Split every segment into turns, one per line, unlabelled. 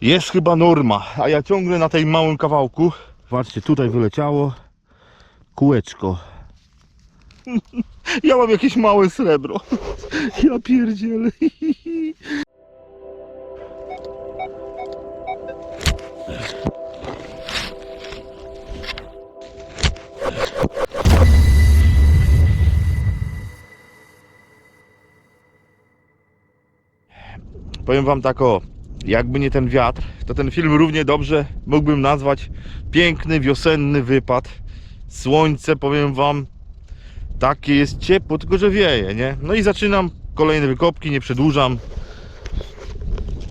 Jest chyba norma, a ja ciągle na tej małym kawałku. Patrzcie, tutaj wyleciało kółeczko. Ja mam jakieś małe srebro. Ja pierdzielę. Powiem wam tak o, jakby nie ten wiatr, to ten film równie dobrze mógłbym nazwać piękny wiosenny wypad. Słońce, powiem wam, takie jest ciepło, tylko że wieje, nie? No i zaczynam kolejne wykopki, nie przedłużam.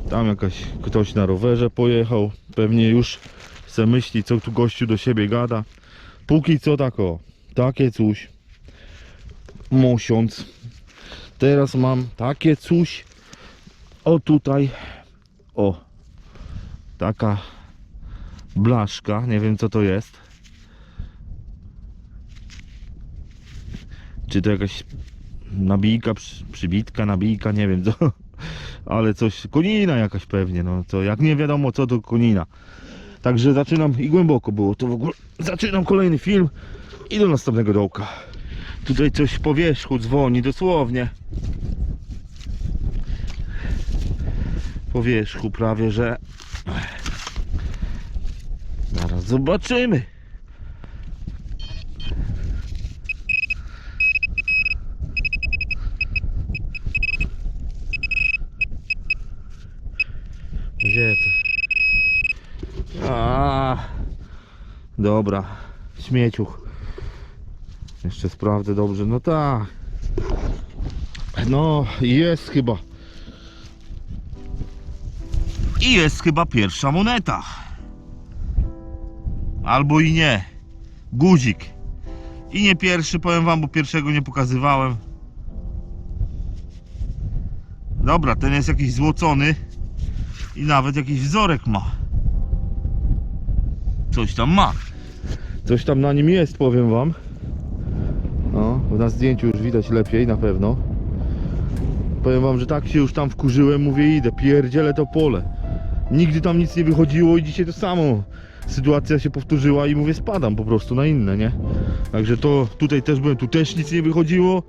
Tam jakaś ktoś na rowerze pojechał, pewnie już se myśli, co tu gościu do siebie gada. Póki co tak o, takie coś. Mosiąc. Teraz mam takie coś. O tutaj. O. Taka blaszka. Nie wiem co to jest. Czy to jakaś nabijka, przy- przybitka, nabijka, nie wiem co. Ale coś, konina jakaś pewnie, no to jak nie wiadomo co to konina. Także zaczynam i głęboko było to w ogóle. Zaczynam kolejny film i do następnego dołka. Tutaj coś po wierzchu dzwoni dosłownie. Po wierzchu prawie, że zaraz zobaczymy. Gdzie to? A, dobra, śmieciuch. Jeszcze sprawdzę dobrze. No tak. No, jest chyba. I jest chyba pierwsza moneta. Albo i nie. Guzik. I nie pierwszy, powiem wam, bo pierwszego nie pokazywałem. Dobra, ten jest jakiś złocony. I nawet jakiś wzorek ma. Coś tam ma. Coś tam na nim jest, powiem wam. No, na zdjęciu już widać lepiej na pewno. Powiem wam, że tak się już tam wkurzyłem, mówię idę, pierdzielę to pole. Nigdy tam nic nie wychodziło i dzisiaj to samo. Sytuacja się powtórzyła i mówię spadam po prostu na inne, nie? Także to tutaj też byłem, tu też nic nie wychodziło.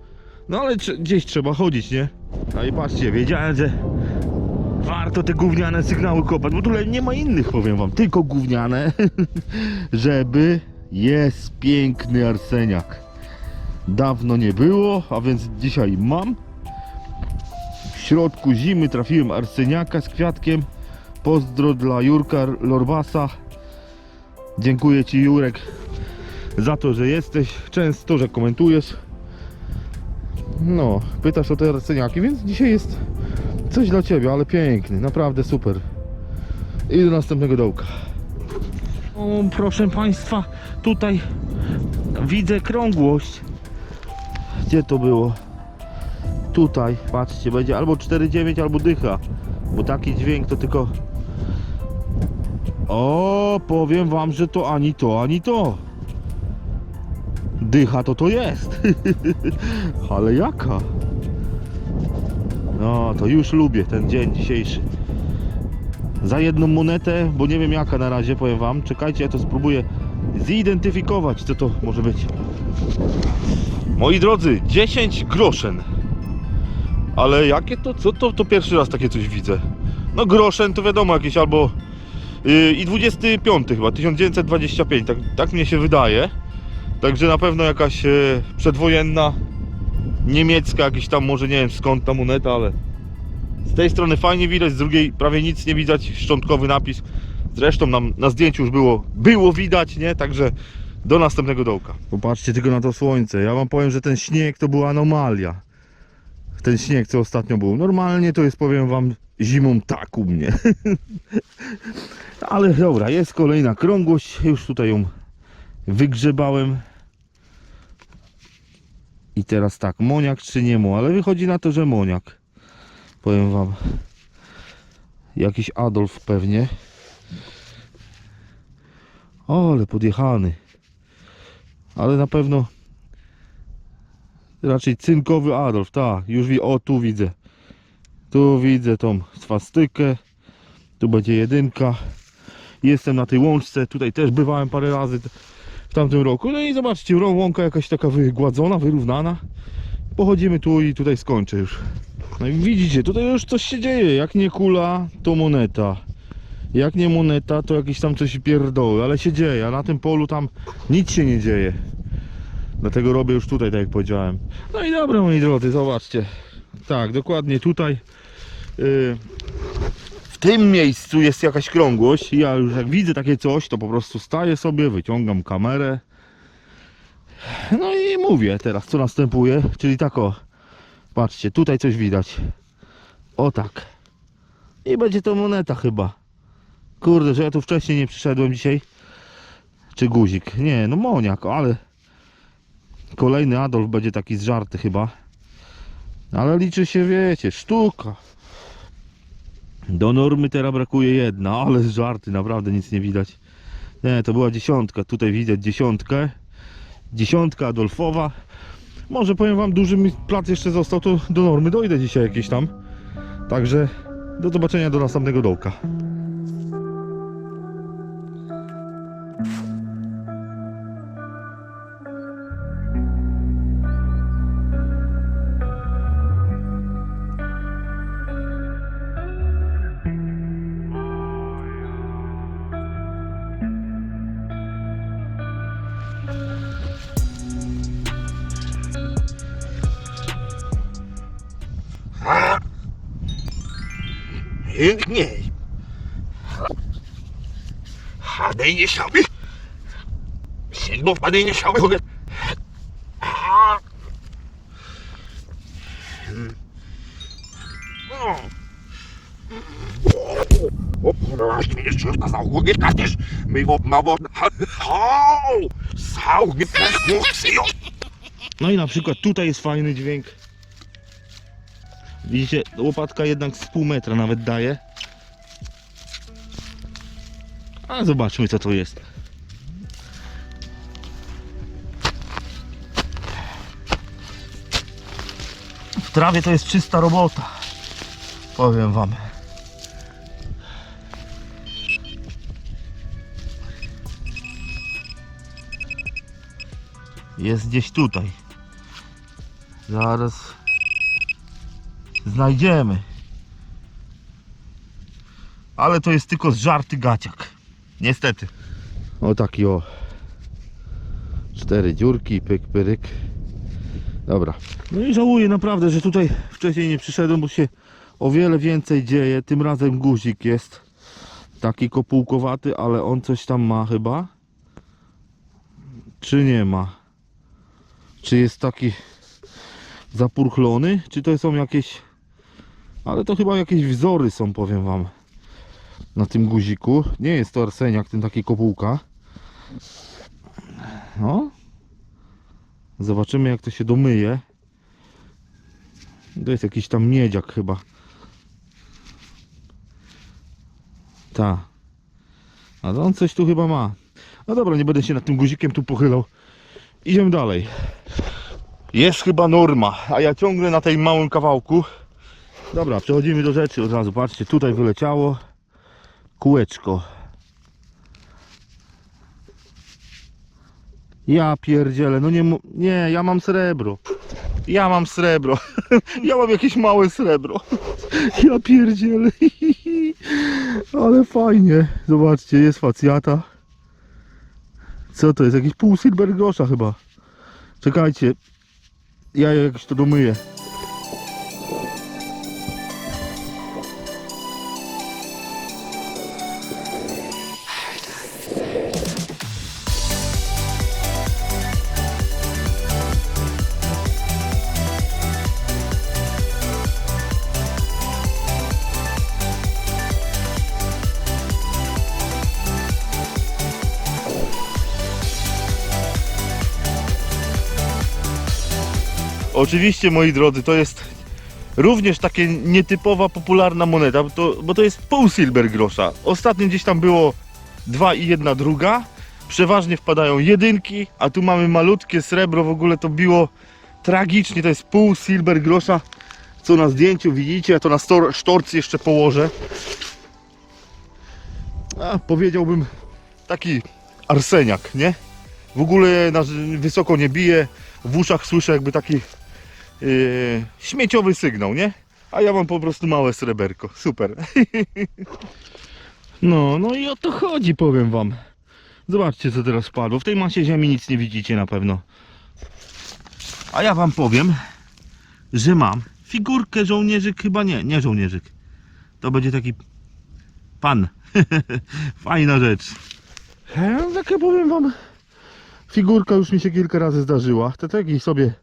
No ale gdzieś trzeba chodzić, nie? No i patrzcie, wiedziałem, że warto te gówniane sygnały kopać, bo tutaj nie ma innych, powiem wam, tylko gówniane, żeby jest piękny arseniak. Dawno nie było, a więc dzisiaj mam. W środku zimy trafiłem arseniaka z kwiatkiem. Pozdro dla Jurka Lorbasa. Dziękuję Ci Jurek za to, że jesteś często, że komentujesz. No, pytasz o te arseniaki, więc dzisiaj jest coś dla Ciebie, ale piękny, naprawdę super. I do następnego dołka. O, proszę Państwa, tutaj widzę krągłość. Gdzie to było? Tutaj, patrzcie, będzie albo 4,9 albo dycha. Bo taki dźwięk to tylko... O, powiem wam, że to ani to, ani to. Dycha to to jest. Ale jaka? No, to już lubię ten dzień dzisiejszy. Za jedną monetę, bo nie wiem jaka na razie, powiem wam. Czekajcie, ja to spróbuję zidentyfikować, co to może być. Moi drodzy, 10 groszen. Ale jakie to, co to, to pierwszy raz takie coś widzę. No groszen to wiadomo jakieś albo yy, i 25 chyba, 1925, tak, tak mnie się wydaje. Także na pewno jakaś e, przedwojenna, niemiecka, jakiś tam może nie wiem skąd ta moneta, ale z tej strony fajnie widać, z drugiej prawie nic nie widać, szczątkowy napis. Zresztą nam na zdjęciu już było, było widać, nie? Także do następnego dołka. Popatrzcie tylko na to słońce. Ja wam powiem, że ten śnieg to była anomalia. Ten śnieg, co ostatnio był. Normalnie to jest, powiem wam, zimą tak u mnie. Ale dobra, jest kolejna krągłość. Już tutaj ją wygrzebałem. I teraz tak, moniak czy nie mo, ale wychodzi na to, że moniak. Powiem wam. Jakiś Adolf pewnie. O, ale podjechany. Ale na pewno raczej cynkowy Adolf, tak. Już wi o tu widzę. Tu widzę tą swastykę. Tu będzie jedynka. Jestem na tej łączce, tutaj też bywałem parę razy w tamtym roku. No i zobaczcie, łąka jakaś taka wygładzona, wyrównana. Pochodzimy tu i tutaj skończę już. No i widzicie, tutaj już coś się dzieje. Jak nie kula, to moneta. Jak nie moneta, to jakieś tam coś pierdoły, ale się dzieje, a na tym polu tam nic się nie dzieje. Dlatego robię już tutaj, tak jak powiedziałem. No i dobra, moi drodzy, zobaczcie. Tak, dokładnie tutaj. Yy, w tym miejscu jest jakaś krągłość. i Ja już jak widzę takie coś, to po prostu staję sobie, wyciągam kamerę. No i mówię teraz, co następuje. Czyli tak o. Patrzcie, tutaj coś widać. O tak. I będzie to moneta chyba. Kurde, że ja tu wcześniej nie przyszedłem dzisiaj. Czy guzik? Nie, no moniak, ale kolejny Adolf będzie taki z żarty chyba. Ale liczy się, wiecie, sztuka. Do normy teraz brakuje jedna, ale żarty, naprawdę nic nie widać. Nie, to była dziesiątka, tutaj widać dziesiątkę. Dziesiątka Adolfowa. Może powiem wam, duży mi plac jeszcze został, to do normy dojdę dzisiaj jakieś tam. Także do zobaczenia do następnego dołka.
Pięknie. Padej nie siały. Siedmo padej nie siały. Właśnie jeszcze głowie też. My w mało. Sał, nie.
No i na przykład tutaj jest fajny dźwięk. Widzicie, łopatka jednak z pół metra nawet daje. A zobaczmy co to jest. W trawie to jest czysta robota. Powiem wam. Jest gdzieś tutaj. Zaraz znajdziemy. Ale to jest tylko z żarty gaciak. Niestety. O taki o. Cztery dziurki, pyk, pyryk. Dobra. No i żałuję naprawdę, że tutaj wcześniej nie przyszedłem, bo się o wiele więcej dzieje. Tym razem guzik jest taki kopułkowaty, ale on coś tam ma chyba. Czy nie ma? Czy jest taki zapurchlony? Czy to są jakieś... Ale to chyba jakieś wzory są, powiem wam. Na tym guziku. Nie jest to arseniak, ten taki kopułka. No. Zobaczymy jak to się domyje. To jest jakiś tam miedziak chyba. Ta. Ale on coś tu chyba ma. No dobra, nie będę się nad tym guzikiem tu pochylał. Idziemy dalej. Jest chyba norma, a ja ciągle na tej małym kawałku. Dobra, przechodzimy do rzeczy od razu. Patrzcie, tutaj wyleciało kółeczko. Ja pierdzielę, no nie, nie, ja mam srebro. Ja mam srebro. Ja mam jakieś małe srebro. Ja pierdzielę. Ale fajnie. Zobaczcie, jest facjata. Co to jest? Jakiś pół silver grosza chyba. Czekajcie. Ja jakoś to domyję. Oczywiście, moi drodzy, to jest również takie nietypowa, popularna moneta, bo to, bo to jest pół silver grosza. Ostatnio gdzieś tam było dwa i jedna druga. Przeważnie wpadają jedynki, a tu mamy malutkie srebro, w ogóle to biło tragicznie, to jest pół silver grosza, co na zdjęciu widzicie, ja to na stor- sztorc jeszcze położę. a, powiedziałbym, taki arseniak, nie? W ogóle na, wysoko nie bije, w uszach słyszę jakby taki yy, śmieciowy sygnał, nie? A ja mam po prostu małe sreberko, super. No, no i o to chodzi, powiem wam. Zobaczcie co teraz padło. W tej masie ziemi nic nie widzicie na pewno. A ja wam powiem, że mam figurkę żołnierzyk, chyba nie, nie żołnierzyk. To będzie taki pan. Fajna rzecz. Ja, takie powiem wam, figurka już mi się kilka razy zdarzyła. To taki sobie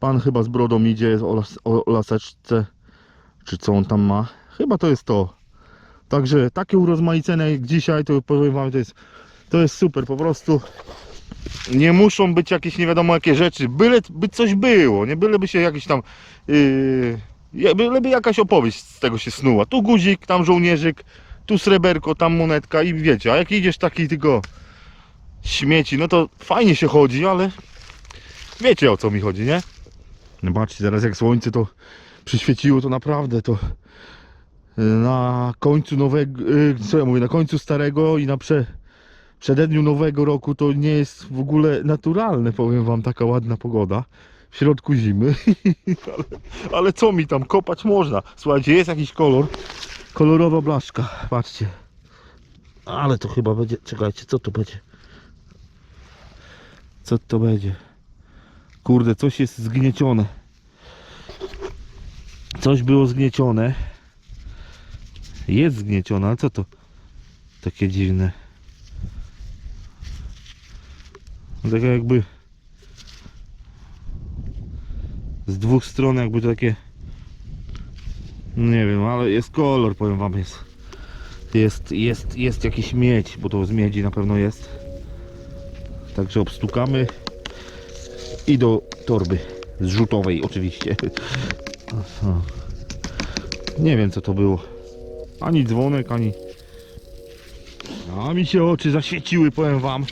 pan chyba z brodą idzie o, las, o laseczce, czy co on tam ma. Chyba to jest to. Także takie urozmaicenie jak dzisiaj, to powiem wam, to jest, to jest super, po prostu nie muszą być jakieś nie wiadomo jakie rzeczy, byle by coś było, nie byleby się jakiś tam, yy, byleby jakaś opowieść z tego się snuła. Tu guzik, tam żołnierzyk, tu sreberko, tam monetka i wiecie, a jak idziesz taki tylko śmieci, no to fajnie się chodzi, ale wiecie o co mi chodzi, nie? No patrzcie, teraz jak słońce to przyświeciło, to naprawdę to na końcu nowego, y, co ja mówię, na końcu starego i na prze, przededniu nowego roku to nie jest w ogóle naturalne, powiem wam, taka ładna pogoda w środku zimy. ale, ale co mi tam, kopać można. Słuchajcie, jest jakiś kolor, kolorowa blaszka, patrzcie. Ale to chyba będzie, czekajcie, co to będzie? Co to będzie? Kurde, coś jest zgniecione. Coś było zgniecione. Jest zgniecione, ale co to? Takie dziwne. Tak jakby z dwóch stron jakby takie nie wiem, ale jest kolor, powiem wam jest jest, jest, jest jakiś miedź, bo to z miedzi na pewno jest także obstukamy i do torby zrzutowej oczywiście nie wiem co to było ani dzwonek, ani a mi się oczy zaświeciły, powiem wam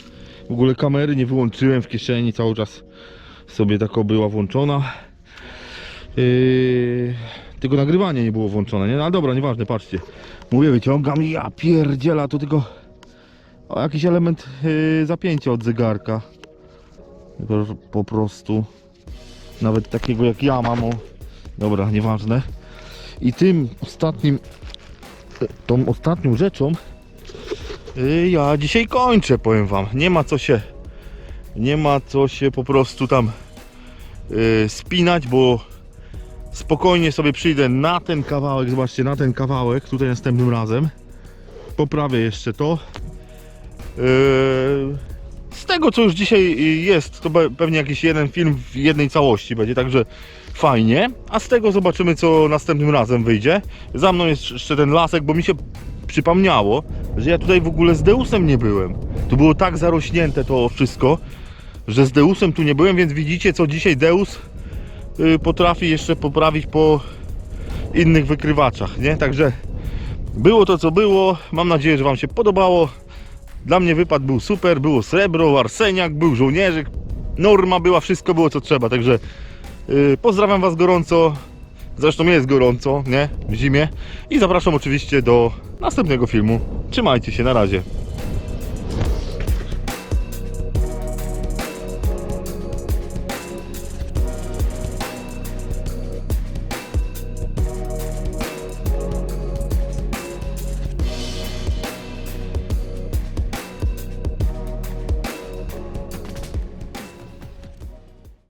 w ogóle kamery nie wyłączyłem w kieszeni, cały czas sobie taka była włączona. Yy, tylko nagrywanie nie było włączone, nie? No dobra, nieważne, patrzcie. Mówię, wyciągam i ja pierdziela, to tylko o, jakiś element yy, zapięcia od zegarka. Po, prostu. Nawet takiego jak ja mam, o. Dobra, nieważne. I tym ostatnim, yy, tą ostatnią rzeczą Y, Ja dzisiaj kończę, powiem wam. Nie ma co się nie ma co się po prostu tam y, spinać, bo spokojnie sobie przyjdę na ten kawałek, zobaczcie, na ten kawałek, tutaj następnym razem. Poprawię jeszcze to. Y, z tego co już dzisiaj jest, to pewnie jakiś jeden film w jednej całości będzie, także fajnie. A z tego zobaczymy co następnym razem wyjdzie. Za mną jest jeszcze ten lasek, bo mi się przypomniało, że ja tutaj w ogóle z Deusem nie byłem. Tu było tak zarośnięte to wszystko, że z Deusem tu nie byłem, więc widzicie co dzisiaj Deus y, potrafi jeszcze poprawić po innych wykrywaczach, nie? Także było to co było. Mam nadzieję, że Wam się podobało. Dla mnie wypad był super, było srebro, arseniak, był żołnierzyk, norma była, wszystko było co trzeba, także yy, pozdrawiam Was gorąco. Zresztą jest gorąco, nie? W zimie. I zapraszam oczywiście do następnego filmu. Trzymajcie się, na razie.